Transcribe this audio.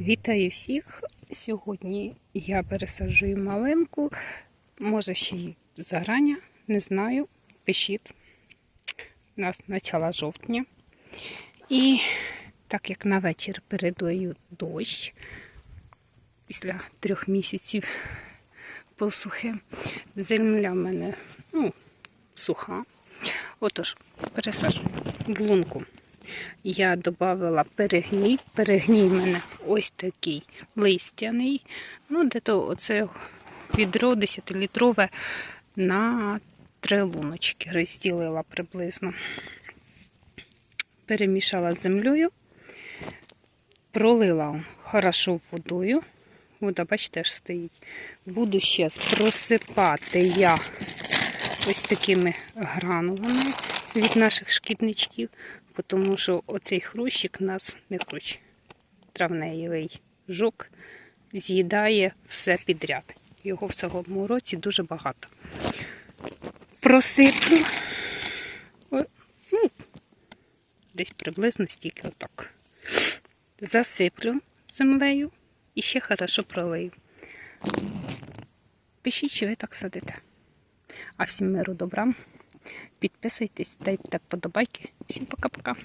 Вітаю всіх! Сьогодні я пересаджую малинку, може ще й заграння, не знаю. Пишіть. У нас начало жовтня. І так як на вечір передаю дощ після трьох місяців посухи, земля в мене ну, суха. Отож, пересаджую лунку. Я додала перегній. Перегній в мене ось такий листяний. Ну, де-то оце відро 10-літрове на три луночки розділила приблизно. Перемішала з землею, пролила хорошо водою. Вода, бачите, аж стоїть. Буду ще просипати я ось такими гранулами від наших шкідничків, тому що оцей хрущик нас не хрущ, травневий жук з'їдає все підряд. Його в цьому році дуже багато. Просиплю ну, десь приблизно стільки отак. Засиплю землею і ще хорошо пролию. Пишіть, чи ви так садите. А всім миру добра. Підписуйтесь, дайте подобайки. Всім пока-пока.